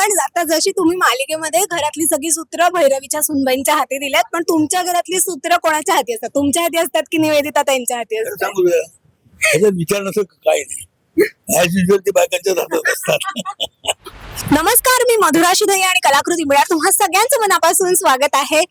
पण आता जशी तुम्ही मालिकेमध्ये घरातली सगळी सूत्र भैरवीच्या सुनबाईंच्या हाती दिल्यात पण तुमच्या घरातली सूत्र कोणाच्या हाती असतात? तुमच्या हाती असतात की निवेदिता त्यांच्या हाती असतात? सांगू विचार नसं काही नाही. ऍज युजल ते बायकांच्या हातात असतात. नमस्कार मी मधुरा शिधई आणि कलाकृती मिळा तुम्हा सगळ्यांचं मनापासून स्वागत आहे.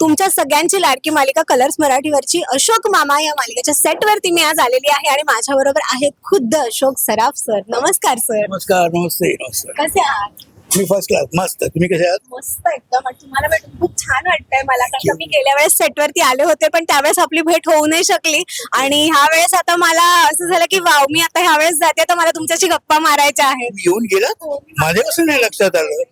तुमच्या सगळ्यांची लाडकी मालिका कलर्स मराठीवरची अशोक मामा या मालिकेच्या सेटवरती मी आज आलेली आहे आणि माझ्या बरोबर आहेत खुद्द अशोक सराफ सर. नमस्कार सर. नमस्कार नमस्ते नमस्कार. कसे आहात? मी फर्स्ट क्लास मस्त. तुम्ही कसे आहात? मस्त एकदम. आणि तुम्हाला भेटून खूप छान वाटतंय मला कारण मी गेल्या वेळेस सेटवरती आले होते पण त्यावेळेस आपली भेट होऊ नाही शकली. आणि ह्या वेळेस आता मला असं झालं की वाव मी आता ह्या वेळेस जाते तर मला तुमच्याशी गप्पा मारायच्या आहेत. तुम्ही येऊन गेलात? हो, माझ्या कसं नाही लक्षात आलं.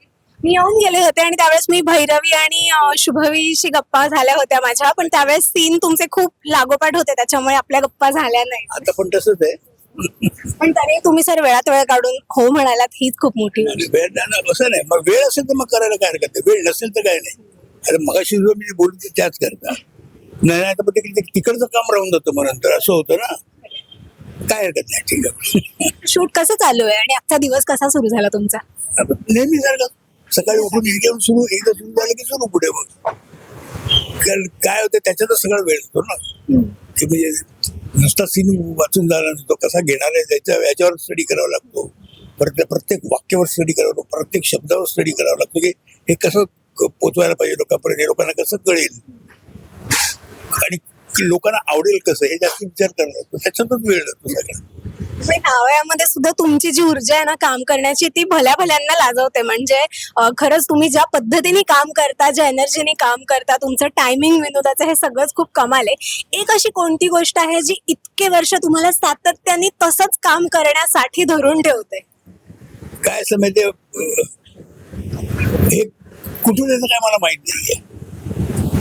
मी येऊन गेले होते आणि त्यावेळेस मी भैरवी आणि शुभवीशी गप्पा झाल्या होत्या माझ्या पण त्यावेळेस सीन तुमचे खूप लागोपाठ होते त्याच्यामुळे आपल्या गप्पा झाल्या नाही आता पण तसंच आहे. पण तरी तुम्ही सर वेळात वेळ काढून हो म्हणालात हीच खूप मोठी गोष्ट. वेळ नाही ना, असं नाही. मग वेळ असेल तर मग करायला काय हरकत आहे वेळ नसेल तर काय नाही. अरे मगाशी जो मी बोलतो त्याच करता. नाही नाही तर मग ते तिकडचं काम राहून जातं मग नंतर. असं होतं ना. काय हरकत नाही ठीक आहे. शूट कसं चालू आहे? आणि आजचा दिवस कसा सुरू झाला तुमचा? आता नेहमी सारखं सकाळी उठून इकडे सुरू एकदा सुरू झालं की सुरू पुढे मग कारण काय होतं त्याच्यातच सगळा वेळ असतो ना. की म्हणजे नुसता सीन वाचून जाणार नाही. तो कसा घेणार आहे त्याच्या याच्यावर स्टडी करावा लागतो. परत प्रत्येक वाक्यावर स्टडी करावा लागतो. प्रत्येक शब्दावर स्टडी करावा लागतो. की हे कसं पोचवायला पाहिजे लोकांपर्यंत? हे लोकांना कसं कळेल? आणि लोकांना आवडेल कसं? हे जास्त विचार करणार. त्याच्यातच वेळ लागतो सगळा. पण ह्या सुद्धा तुमची जी ऊर्जा आहे ना काम करण्याची ती भल्या भल्यांना लाजवते. म्हणजे खरंच तुम्ही ज्या पद्धतीने काम करता ज्या एनर्जीने काम करता तुमचं टायमिंग विनोदाचं हे सगळंच खूप कमाल आहे. एक अशी कोणती गोष्ट आहे जी इतके वर्ष तुम्हाला सातत्याने तसंच काम करण्यासाठी धरून ठेवते? काय समजते हे कुठून येतं काय मला माहीत नाहीये.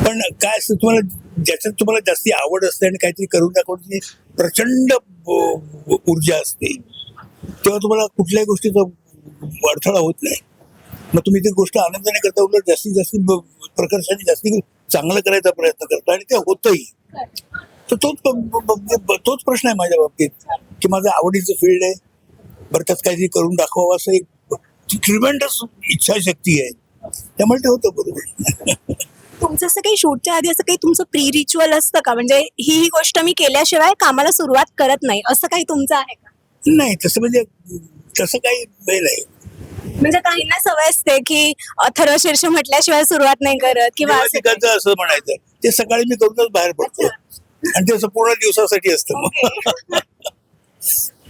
पण काय तुम्हाला ज्याच्यात तुम्हाला जास्ती आवड असते आणि काहीतरी करून दाखवण्याची प्रचंड ऊर्जा असते. तेव्हा तुम्हाला कुठल्याही गोष्टीचा अडथळा होत नाही. मग तुम्ही ती गोष्ट आनंदाने करता उलट जास्तीत जास्त प्रकर्षाने जास्ती चांगलं करायचा प्रयत्न करता आणि ते होतही. तर तोच ब- तोच प्रश्न आहे माझ्या बाबतीत की माझं आवडीचं फील्ड आहे. बरं त्यात काहीतरी करून दाखवावं असं एक ट्रिमेंडस इच्छाशक्ती आहे. त्यामुळे ते होतं बरोबर. तुमचं असं काही शूटच्या आधी असं काही तुमचं प्री रिच्युअल असतं का? म्हणजे ही ही गोष्ट मी केल्याशिवाय कामाला सुरुवात करत नाही. असं काही तुमचं आहे का? नाही तसं म्हणजे तसं काही हे नाही. म्हणजे काहींना सवय असते की अथर्व शीर्ष म्हटल्याशिवाय सुरुवात नाही करत किंवा असं काही. असं म्हणायचं. ते सकाळी मी करूनच बाहेर पडतो. आणि ते असं पूर्ण दिवसासाठी असतं. मग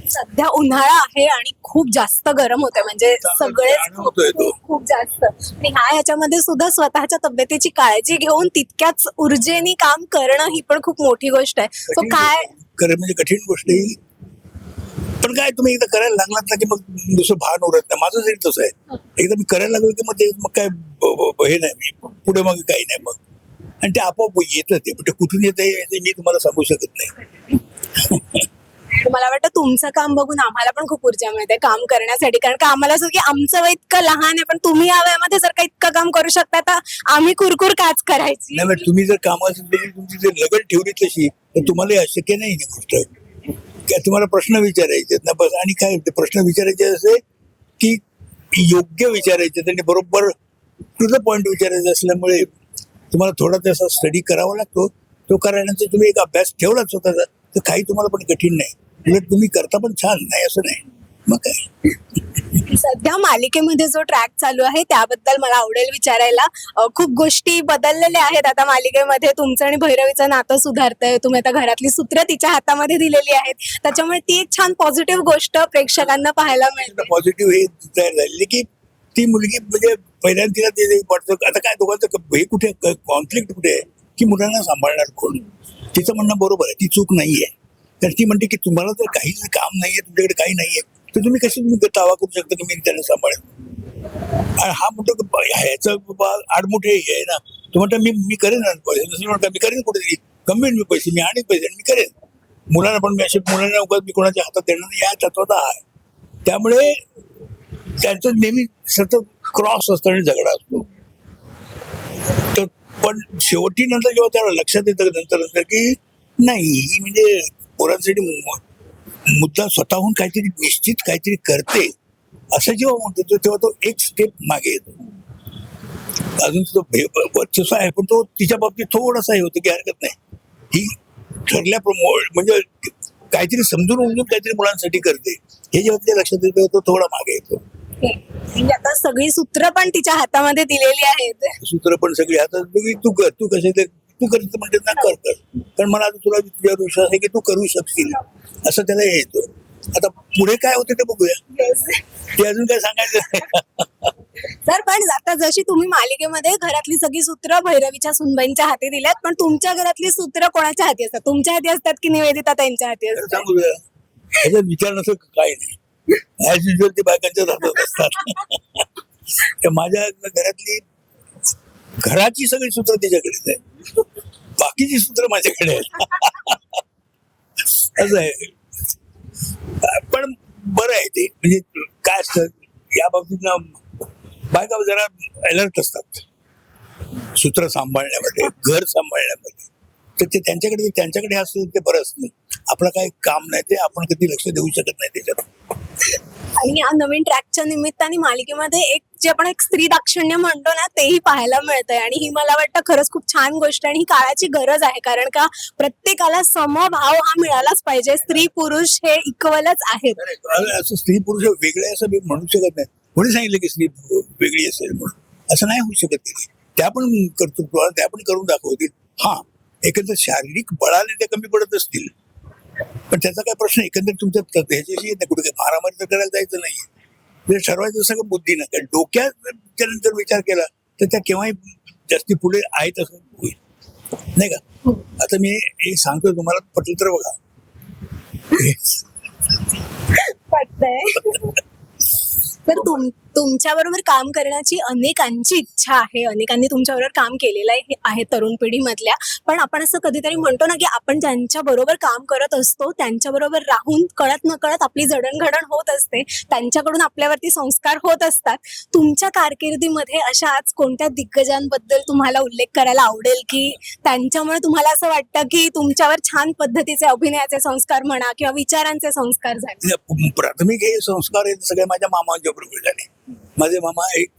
सध्या उन्हाळा आहे आणि खूप जास्त गरम होते म्हणजे सगळेच. खूप खूप जास्त. आणि ह्या ह्याच्यामध्ये सुद्धा स्वतःच्या तब्येतीची काळजी घेऊन तितक्याच ऊर्जेने काम करणं ही पण खूप मोठी गोष्ट आहे. सो काय म्हणजे कठीण गोष्ट ही पण काय तुम्ही एकदा करायला लागलात ना की मग दुसरं भान उरत नाही. माझं जरी तसं आहे. एकदा मी करायला लागलो की मग ते मग काय हे नाही. मी पुढे मग काही नाही मग. आणि ते आपोआप येतं ते. ते कुठून येतं हे मी तुम्हाला सांगू शकत नाही. मला वाटतं तुमचं काम बघून आम्हाला पण खूप ऊर्जा मिळते काम करण्यासाठी. कारण का आम्हाला असं की आमचं वय इतकं लहान आहे पण तुम्ही या वयामध्ये जर का इतकं काम करू शकता तर आम्ही कुरकुर काच करायची. नाही पण तुम्ही जर कामाची तुमची जर लगन ठेवली तशी तर तुम्हाला हे अशक्य नाही ही गोष्ट. काय तुम्हाला प्रश्न विचारायचे आहेत ना बस. आणि काय ते प्रश्न विचारायचे असे की योग्य विचारायचे आणि बरोबर टू द पॉइंट विचारायचं असल्यामुळे तुम्हाला थोडा त्याचा स्टडी करावा लागतो. तो करण्याचा तुम्ही एक अभ्यास ठेवला स्वतःचा तर काही तुम्हाला पण कठीण नाही. उलट तुम्ही करता पण छान. नाही असं नाही. मग काय? सध्या मालिकेमध्ये जो ट्रॅक चालू आहे त्याबद्दल मला आवडेल विचारायला. अ, खूप गोष्टी बदललेल्या आहेत आता मालिकेमध्ये. तुमचं आणि भैरवीचं नातं सुधारतंय. तुम्ही आता घरातली सूत्र तिच्या हातामध्ये दिलेली आहेत. त्याच्यामुळे ती एक छान पॉझिटिव्ह गोष्ट प्रेक्षकांना पाहायला मिळते. पॉझिटिव्ह हे तयार झालेली की ती मुलगी म्हणजे पहिल्यांदा तिला ते जे वाटतं आता काय दोघांचं क- हे कुठे कॉन्फ्लिक्ट कुठे आहे? की मुलांना सांभाळणार कोण? तिचं म्हणणं बरोबर आहे. ती चूक नाहीये. तर ती म्हणते की तुम्हाला जर काहीच काम नाहीये तुमच्याकडे काही नाहीये. तर तुम्ही कशी तुम्ही दावा करू शकता? तुम्ही त्यांना सांभाळेल आणि हा म्हणतो ह्याचा बा- आडमुठे हे आहे ना. तुम्हाला मी मी करेन पैसे. दुसरी म्हणता मी करेन कुठेतरी. कमी मी पैसे मी आणि पैसे आणि मी करेन. मुलांना पण मी असे मुलांना उगाच मी कोणाच्या हातात देणार नाही. या तत्वाचा आहे. त्यामुळे त्यांचं नेहमी सतत क्रॉस असतं आणि झगडा असतो. तर पण शेवटी नंतर जेव्हा त्याला लक्षात येतं नंतर नंतर की नाही ही म्हणजे पोरांसाठी मुद्दा स्वतःहून काहीतरी निश्चित काहीतरी करते असं जेव्हा म्हणतो तो तेव्हा तो एक स्टेप मागे येतो. अजून तो वर्चस्व आहे पण तो तिच्या बाबतीत थोडासा हे होतं की हरकत नाही. ही ठरल्याप्रमाणे म्हणजे काहीतरी समजून उमजून काहीतरी मुलांसाठी करते. हे जेव्हा तिच्या लक्षात येतं तो थोडा मागे येतो. म्हणजे आता सगळी सूत्र पण तिच्या हातामध्ये दिलेली आहेत. सूत्र पण सगळी हातात तू कर तू कसे ते तू करत म्हणजे ना कर कर कारण मला आता तुला तुझ्यावर विश्वास आहे की तू करू शकशील. असं त्याला हे येतो. आता पुढे काय होतं ते बघूया. ते अजून काय सांगायचं. सर पण आता जशी तुम्ही मालिकेमध्ये घरातली सगळी सूत्र भैरवीच्या सुनबाईंच्या हाती दिल्यात पण तुमच्या घरातली सूत्र कोणाच्या हाती असतात? तुमच्या हाती असतात की निवेदिता त्यांच्या हाती तर असतात? सांगू विचार नसं काय नाही. ऍज युजल ते बायकांच्या हातात असतात. तर माझ्या घरातली घराची सगळी सूत्र तिच्याकडेच आहे. बाकीची सूत्र माझ्याकडे आहेत. असं आहे. पण बरं आहे ते. म्हणजे काय असतं या बाबतीत ना बायका जरा अलर्ट असतात. सूत्र सांभाळण्यामध्ये घर सांभाळण्यामध्ये. तर ते त्यांच्याकडे त्यांच्याकडे असतं ते बरं असतं. आपलं काही काम नाही ते आपण कधी लक्ष देऊ शकत नाही त्याच्यात. आणि या नवीन ट्रॅकच्या निमित्ताने मालिकेमध्ये एक जे आपण एक स्त्री दाक्षिण्य म्हणतो ना तेही पाहायला मिळतंय. आणि ही मला वाटतं खरंच खूप छान गोष्ट आणि ही काळाची गरज आहे कारण का प्रत्येकाला समभाव हा मिळालाच पाहिजे. स्त्री पुरुष हे इक्वलच आहेत. असं स्त्री पुरुष वेगळे असं मी म्हणू शकत नाही. कोणी सांगितलं की स्त्री वेगळी असेल म्हणून? असं नाही होऊ शकत त्या पण कर्तृत्व त्या पण करून दाखवतील. हा एकंदर शारीरिक बळाने ते कमी पडत असतील. पण त्याचा काय प्रश्न एकंदर तुमच्या त- ह्याच्याशी येत नाही. कुठे काही मारामारी तर करायला जायचं नाही म्हणजे ठरवायचं सगळं बुद्धीनं कारण डोक्यात जर नंतर विचार केला तर त्या केव्हाही जास्ती पुढे आहेत असं होईल. नाही का? आता मी हे सांगतो तुम्हाला पटलं तर बघा. तर तुम तुमच्याबरोबर काम करण्याची अनेकांची इच्छा आहे. अनेकांनी तुमच्याबरोबर काम केलेलं आहे. तरुण पिढीमधल्या. पण आपण असं कधीतरी म्हणतो ना की आपण ज्यांच्या बरोबर काम करत असतो त्यांच्याबरोबर राहून कळत न कळत आपली जडणघडण होत असते. त्यांच्याकडून आपल्यावरती संस्कार होत असतात. तुमच्या कारकिर्दीमध्ये अशा आज कोणत्या दिग्गजांबद्दल तुम्हाला उल्लेख करायला आवडेल की त्यांच्यामुळे तुम्हाला असं वाटतं की तुमच्यावर छान पद्धतीचे अभिनयाचे संस्कार म्हणा किंवा विचारांचे संस्कार झाले? प्राथमिक हे संस्कार सगळे माझ्या मामांच्या बरोबर झाले. माझे मामा एक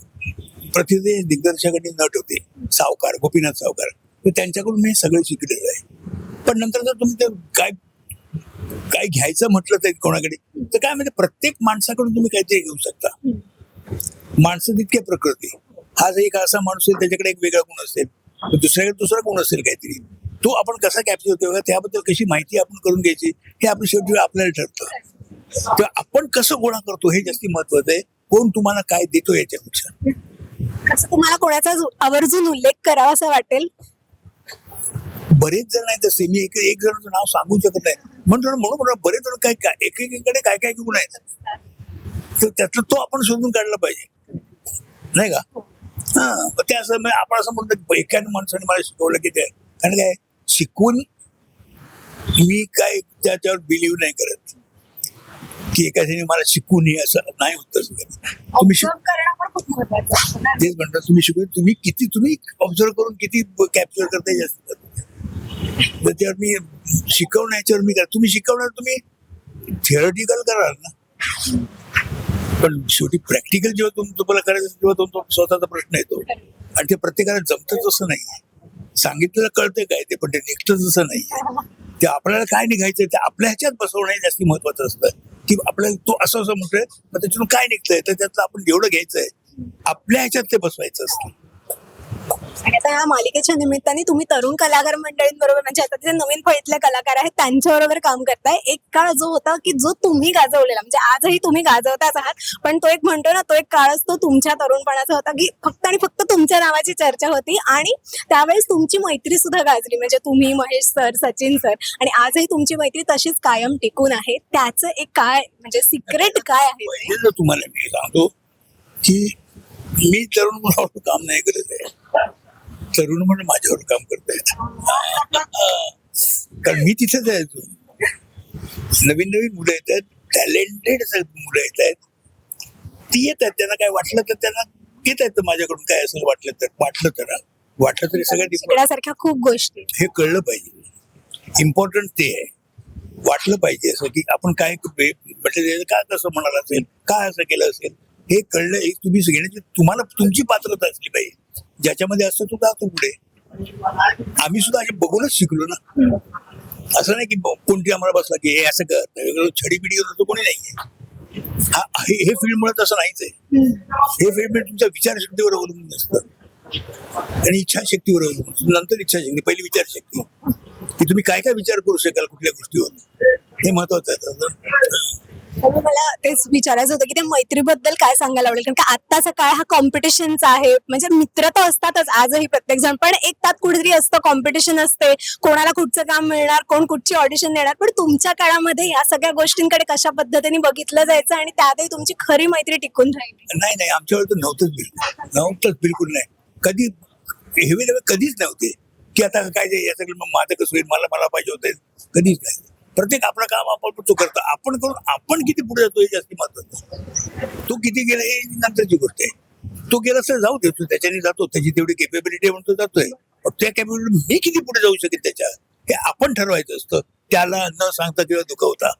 प्रथित दिग्दर्शक आणि नट होते सावकार गोपीनाथ सावकार. तर त्यांच्याकडून मी सगळं शिकलेलं आहे. पण नंतर जर तुम्ही ते काय काय घ्यायचं म्हटलं तर कोणाकडे तर काय म्हणजे प्रत्येक माणसाकडून तुम्ही काहीतरी घेऊ शकता. माणसं तितके प्रकृती. हा एक असा माणूस आहे त्याच्याकडे एक वेगळा गुण असेल दुसऱ्याकडे दुसरा गुण असेल काहीतरी. तो आपण कसा कॅप्चर होतो त्याबद्दल कशी माहिती आपण करून घ्यायची हे आपण शेवटी आपल्याला ठरतं. तर आपण कसं गोळा करतो हे जास्ती महत्वाचं आहे. कोण तुम्हाला काय देतो याच्यापेक्षा? असं तुम्हाला कोणाचा आवर्जून उल्लेख करावा असं वाटेल? बरेच जण आहेत तसे. मी एक एक जणांचं नाव सांगू शकत नाही. म्हणून म्हणून म्हणून बरेच जण काय काय एकेकीकडे काय काय गुण आहेत? तर त्यातलं तो आपण शोधून काढला पाहिजे. नाही का? हा ते असं आपण असं म्हणतो एखाद्या माणसाने मला शिकवलं की ते. कारण काय? शिकून मी काय त्याच्यावर बिलीव्ह नाही करत. की एखाद्याने मला शिकून हे असं नाही कधी. तुम्ही शिक. तेच म्हणतात तुम्ही शिकून तुम्ही किती तुम्ही ऑब्झर्व करून किती कॅप्चर करताय जास्त. तर त्यावर मी शिकवणं याच्यावर मी करा. तुम्ही शिकवणार तुम्ही थिअरिटिकल कराल ना. पण शेवटी प्रॅक्टिकल जेव्हा तुम तुम्हाला करायचं तेव्हा तुमचा स्वतःचा प्रश्न येतो. आणि ते प्रत्येकाला जमतं तसं नाही. सांगितलेलं कळतं काय ते पण ते निघतं तसं नाही. ते आपल्याला काय निघायचं ते आपल्या ह्याच्यात बसवणं हे जास्ती महत्वाचं असतं. की आपल्याला तो असं असं म्हणतोय मग त्याच्यातून काय निघतंय? तर त्यातलं आपण जेवढं घ्यायचंय आपल्या ह्याच्यात ते बसवायचं असतं. आणि आता या मालिकेच्या निमित्ताने तुम्ही तरुण कलाकार मंडळींबरोबर म्हणजे आता जे नवीन फळीतले कलाकार आहेत त्यांच्याबरोबर काम करताय. एक काळ जो होता की जो तुम्ही गाजवलेला म्हणजे आजही तुम्ही गाजवताच आहात पण तो एक म्हणतो ना तो एक काळ असतो तुमच्या तरुणपणाचा होता की फक्त आणि फक्त तुमच्या नावाची चर्चा होती आणि त्यावेळेस तुमची मैत्री सुद्धा गाजली. म्हणजे तुम्ही महेश सर सचिन सर आणि आजही तुमची मैत्री तशीच कायम टिकून आहे. त्याचं एक काय म्हणजे सिक्रेट काय आहे? तुम्हाला मी सांगतो की मी तरुण मुलावर काम नाही करत आहे. तरुण म्हणून माझ्यावर काम करतायत. कारण मी तिथेच आहे अजून नवीन नवीन मुलं येत आहेत टॅलेंटेड मुलं येत आहेत ती येत आहेत त्यांना काय वाटलं तर त्यांना घेत आहेत माझ्याकडून काय असं वाटलं तर वाटलं तर वाटलं तरी शिकण्यासारख्या खूप गोष्टी हे कळलं पाहिजे. इम्पॉर्टंट ते आहे. वाटलं पाहिजे असं की आपण काय म्हटलं ते का कसं म्हणाल असेल? काय असं केलं असेल? हे कळलं तुम्ही घेण्याची तुम्हाला तुमची पात्रता असली पाहिजे. ज्याच्यामध्ये असतो तो जातो पुढे. आम्ही सुद्धा बघूनच शिकलो ना. असं नाही की कोणती आम्हाला बसला की हे असं कर छडी बिडी होतं कोणी नाहीये. हा हे फील्ड मुळे तसं नाहीच आहे. हे फील्ड म्हणजे तुमच्या विचारशक्तीवर अवलंबून असतं आणि इच्छाशक्तीवर अवलंबून नंतर इच्छाशक्ती पहिली विचारशक्ती. की तुम्ही काय काय विचार करू शकाल कुठल्या गोष्टीवर? हे महत्वाचं आहे. मला तेच विचारायचं होतं की त्या मैत्रीबद्दल काय सांगायला आवडेल? कारण का आत्ताचा काळ हा कॉम्पिटिशनचा आहे. म्हणजे मित्र तर असतातच आजही प्रत्येक जण पण एक तात कुठेतरी असतं कॉम्पिटिशन असते. कोणाला कुठचं काम मिळणार कोण कुठची ऑडिशन देणार. पण तुमच्या काळामध्ये या सगळ्या गोष्टींकडे कशा पद्धतीने बघितलं जायचं आणि त्यातही तुमची खरी मैत्री टिकून राहील? नाही नाही. आमच्यावर तर नव्हतंच बिलकुल. नव्हतंच बिलकुल नाही. कधी हेवे कधीच नव्हते. की आता काय ते मग माझं कसं होईल? मला मला पाहिजे होते. कधीच नाही. प्रत्येक आपलं काम आपण तो करतो. आपण करून आपण किती पुढे जातो हे जास्त महत्वाचं तो किती गेला हे नंतरची गोष्ट आहे. तो गेला तर जाऊ देतो त्याच्याने जातो. त्याची तेवढी केपेबिलिटी म्हणून तो जातोय. पण त्या कॅपेबिलिटी मी किती पुढे जाऊ शकेल त्याच्या हे आपण ठरवायचं असतं. त्याला न सांगता किंवा दुखवता.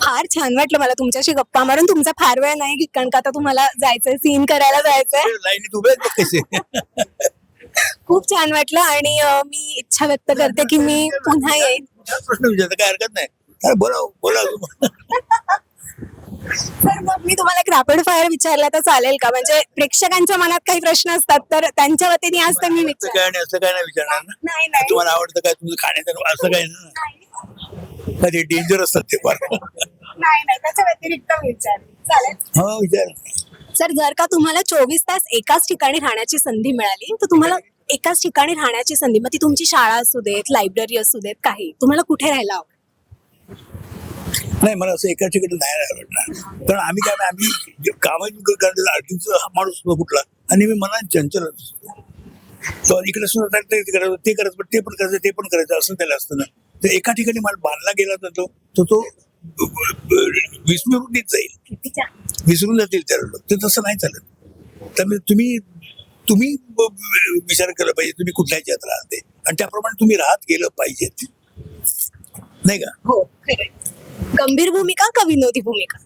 फार छान वाटलं मला तुमच्याशी गप्पा मारून. तुमचा फार वेळ नाही कारण का आता तुम्हाला जायचंय सीन करायला जायचंय. लाईनीत उभे कसे. खूप छान वाटलं आणि अं, मी इच्छा व्यक्त करते की मी पुन्हा येईन. प्रश्न विचारता काय हरकत नाही. काय बोला बोला तर मग मी तुम्हाला एक रॅपिड फायर विचारला तर चालेल का? म्हणजे प्रेक्षकांच्या मनात काही प्रश्न असतात तर त्यांच्या वतीने आज तर मी असं विचार काय नाही असं काय नाही विचारणार ना. नाही नाही. तुम्हाला आवडतं काय तुमचं खाण्याचं असं काय ना कधी डेंजर असतात ते फार. नाही नाही त्याच्या व्यतिरिक्त विचार चालेल? हो विचार. सर जर का तुम्हाला चोवीस तास एकाच ठिकाणी राहण्याची संधी मिळाली तर तुम्हाला एकाच ठिकाणी राहण्याची संधी मग ती तुमची शाळा असू देत लायब्ररी असू देत काही तुम्हाला कुठे राहायला आवडेल नाही मला असं एका ठिकाणी नाही आवडणार कारण आम्ही काय आम्ही कामच कामाची करण्याचा माणूस असतो कुठला आणि मी मला चंचल असतो. इकडे सुद्धा ते करायचं ते करायचं पण ते पण करायचं ते पण करायचं असं त्याला असतं ना. तर एका ठिकाणी मला बांधला गेला जातो तो तो विस्मृतीत जाईल. विसरून जातील त्या लोक ते तसं नाही चालत. त्यामुळे तुम्ही तुम्ही विचार केला पाहिजे. तुम्ही कुठल्या ह्याच्यात राहते. आणि त्याप्रमाणे तुम्ही राहत गेलं पाहिजेत नाही का? हो गंभीर भूमिका का विनोदी भूमिका?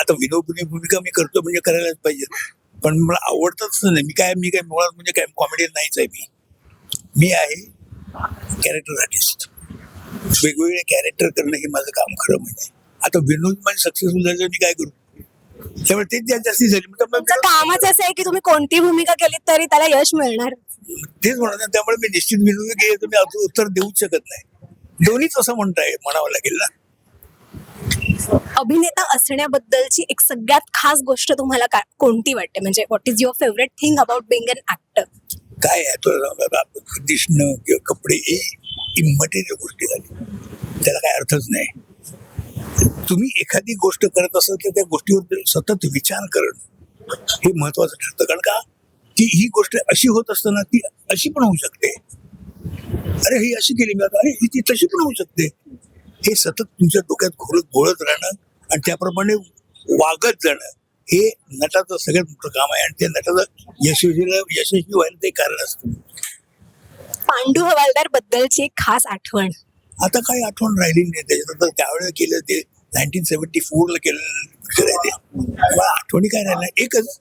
आता विनोदी भूमिका मी करतो म्हणजे करायलाच पाहिजे. पण मला आवडतच नाही. मी काय मी काय मुळात म्हणजे काय कॉमेडियन नाहीच आहे मी. मी आहे कॅरेक्टर आर्टिस्ट वेगवेगळे कॅरेक्टर करणं हे माझं काम खरं म्हणजे. आता विनोद माझे सक्सेसफुल झालं मी काय करू? त्यामुळे तेच जास्ती झाली. कामच असं आहे की तुम्ही कोणती भूमिका केली तरी त्याला यश मिळणार. तेच म्हणत त्यामुळे मी निश्चित विनोदी की तुम्ही उत्तर देऊच शकत नाही. दोन्हीच असं म्हणताय म्हणावं लागेल ना? अभिनेता असण्याबद्दलची एक सगळ्यात खास गोष्ट तुम्हाला कोणती वाटते? म्हणजे what is your favourite thing about being an actor काय आहे? आपलं दिसणं किंवा कपडे हे इम्मटेरियल गोष्टी झाली. त्याला काय अर्थच नाही. तुम्ही एखादी गोष्ट करत असाल तर त्या गोष्टीवर सतत विचार करणं हे महत्वाचं ठरतं. कारण का? ती ही गोष्ट अशी होत असताना ती अशी पण होऊ शकते. अरे ही अशी केली मी आता. अरे ही ती तशी पण होऊ शकते. हे सतत तुमच्या डोक्यात घोरत घोळत राहणं आणि त्याप्रमाणे वागत जाणं हे नटाचं सगळ्यात मोठं काम आहे आणि त्या नटाचं यशस्वी यशस्वी व्हायला ते कारण असतं. पांडू हवालदार बद्दलची एक खास आठवण. आता काही आठवण राहिली नाही त्याच्यानंतर त्यावेळेला केलं ते नाईन्टीन सेव्हन्टी फोरला केलेलं पिक्चर आहे ते. मला आठवणी काय राहिल्या एकच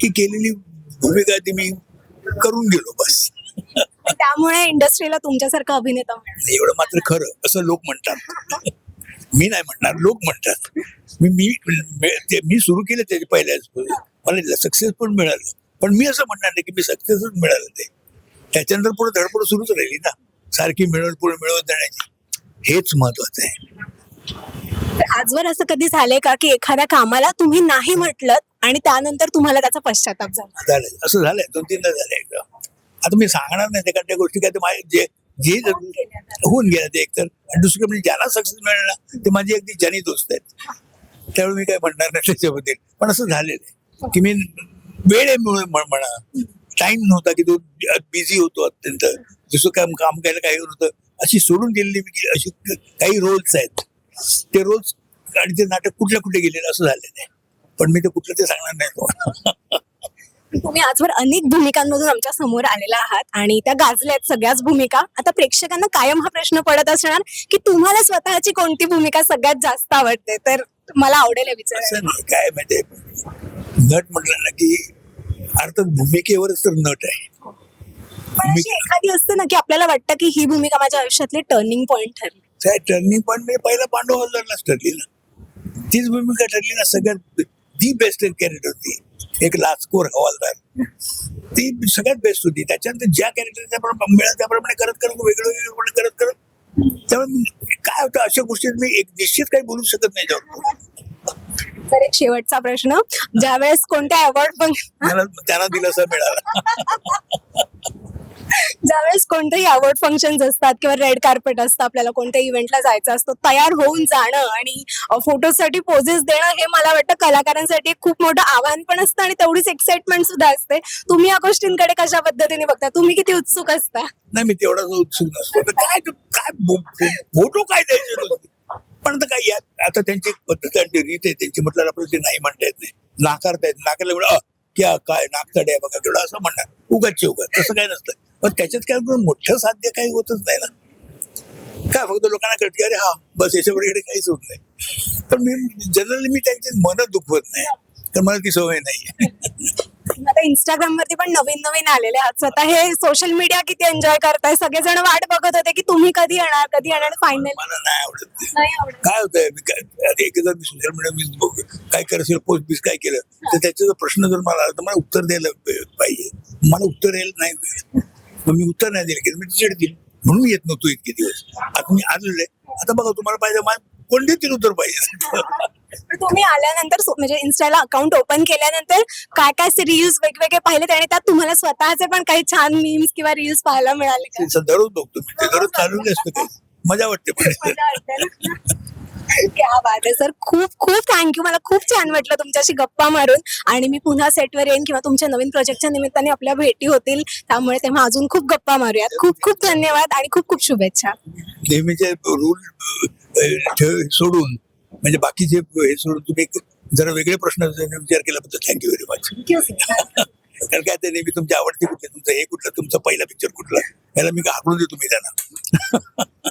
की केलेली भूमिका ती मी करून गेलो बस. त्यामुळे इंडस्ट्रीला तुमच्यासारखा अभिनेता एवढं मात्र खरं असं लोक म्हणतात. मी नाही म्हणणार लोक म्हणतात. मी मी मी- ते- मी सुरू केलं त्याचे पहिल्याच मला सक्सेस पण मिळालं. पण मी असं म्हणणार नाही की मी सक्सेसच मिळालं ते त्याच्यानंतर पुढे धडपड सुरूच राहिली ना. सारखी मिळवत पुढे मिळवत जाण्याची. हेच महत्वाचं आहे. आजवर असं कधी झालंय का की एखाद्या कामाला तुम्ही नाही म्हटलं आणि त्यानंतर तुम्हाला त्याचा पश्चाताप झाला? झालंय असं झालंय. दोन तीनदा झालंय एकदा. आता मी सांगणार नाही त्या त्या गोष्टी काय ते माझे जे जे होऊन गेलं ते एकतर आणि दुसरं म्हणजे ज्याला सक्सेस मिळाला ते माझे अगदी जनी दोस्त आहेत. त्यावेळी मी काय म्हणणार नाही त्याच्याबद्दल. पण असं झालेलं आहे. की मी वेळेमुळे म्हण- म्हणा. टाइम नव्हता की तो बिझी होतो अत्यंत. जसं काम काम करायला काही होतं अशी सोडून की अशी काही रोल्स आहेत. ते रोल्स आणि ते नाटक कुठल्या कुठे गेलेलं असं झालेलं आहे पण मी ते कुठलं ते सांगणार नाही तुम्हाला. तुम्ही आजवर अनेक भूमिकांमधून आमच्यासमोर आलेला आहात आणि त्या गाजल्यात सगळ्याच भूमिका. आता प्रेक्षकांना कायम हा प्रश्न पडत असणार की तुम्हाला स्वतःची कोणती भूमिका सगळ्यात जास्त आवडते? तर मला आवडेल हे विचारायला. असं नाही. काय म्हणजे नट म्हटलं ना की अर्थात भूमिकेवरच तर नट आहे. पण अशी एखादी असते ना की आपल्याला वाटतं की ही भूमिका माझ्या आयुष्यातली टर्निंग पॉइंट ठरली. त्या टर्निंग पॉईंट म्हणजे पहिला पांडव हलदारलाच ठरली ना. तीच भूमिका ठरली ना सगळ्यात दी बेस्ट कॅरेक्टर होती. एक लाचकोर हवालदार. ती सगळ्यात बेस्ट होती. त्याच्यानंतर ज्या कॅरेक्टर मिळालं त्याप्रमाणे करत करत वेगळं वेगळं करत करत त्यामुळे काय होतं अशा गोष्टीत मी एक निश्चित काही बोलू शकत नाही त्यावर. तर एक शेवटचा प्रश्न. ज्यावेळेस कोणत्या अवॉर्ड फंक्शन त्याला त्यांना दिलासा मिळाला. ज्यावेळेस कोणतेही अवॉर्ड फंक्शन असतात किंवा रेड कार्पेट असतं आपल्याला कोणत्या इव्हेंटला जायचं असतं तयार होऊन जाणं आणि फोटोसाठी पोजेस देणं हे मला वाटतं कलाकारांसाठी खूप मोठं आव्हान पण असतं आणि तेवढीच एक्साइटमेंट सुद्धा असते. तुम्ही या गोष्टींकडे कशा पद्धतीने बघता? तुम्ही किती उत्सुक असता? नाही मी तेवढा उत्सुक नसतो. काय काय फोटो काय द्यायचे पण आता काय यात आता त्यांची पद्धत आणि रीत आहे त्यांची म्हटलं आपल्याला ते नाही म्हणता येत नाही. नाकारता येत नाकारला एवढं क्या काय नाकतडे बघा केवढं असं म्हणणार. उगाच उगाच. तसं काय नसतं. पण त्याच्यात काय मोठं साध्य काही होतच नाही ना. काय फक्त लोकांना कळते अरे हा बस याच्यावर इकडे काहीच होत नाही. पण मी जनरली मी त्यांची मन दुखवत नाही. तर मला ती सवय नाही. आता इंस्टाग्राम वरती पण नवीन नवीन आलेले आहात. स्वतः हे सोशल मीडिया किती एन्जॉय करताय? सगळेजण वाट बघत होते की तुम्ही कधी येणार कधी येणार फायनल मला नाही आवडत काय होतंय? एकदा मी सोशल मीडिया मी बघ- काय करायचं पोस्ट बीस काय केलं तर त्याचा प्रश्न जर मला आला तर मला उत्तर द्यायला पाहिजे. मला उत्तर द्यायला नाही. मग मी उत्तर नाही दिलं की मी चिड दिली. म्हणून येत नव्हतो इतके दिवस. आता मी आलेलो आहे. आता बघा तुम्हाला पाहिजे कोणते तीन उत्तर पाहिजे तुम्ही आल्यानंतर म्हणजे इन्स्टाला अकाउंट ओपन केल्यानंतर काय काय रील्स वेगवेगळे पाहिलेत आणि त्यात तुम्हाला स्वतःचे पण काही छान मीम्स किंवा रील्स पाहायला मिळाले दररोज बघतो मी. ते दररोज चालू असतं मजा वाटते पण? क्या बात आहे सर खूप खूप थँक्यू मला खूप छान वाटलं तुमच्याशी गप्पा मारून. आणि मी पुन्हा सेटवर येईन किंवा तुमच्या नवीन प्रोजेक्टच्या निमित्ताने आपल्या भेटी होतील. त्यामुळे तेव्हा अजून खूप गप्पा मारूयात. खूप खूप धन्यवाद आणि खूप खूप शुभेच्छा. नेहमीचे रूल सोडून म्हणजे बाकीचे हे सोडून तुम्ही जरा वेगळे प्रश्न विचार केल्याबद्दल थँक्यू व्हेरी मच कारण काय ते नेहमी तुमच्या आवडते कुठले तुमचं हे कुठलं तुमचा पहिला पिक्चर कुठला? याला मी हाकलून देतो मी त्यांना.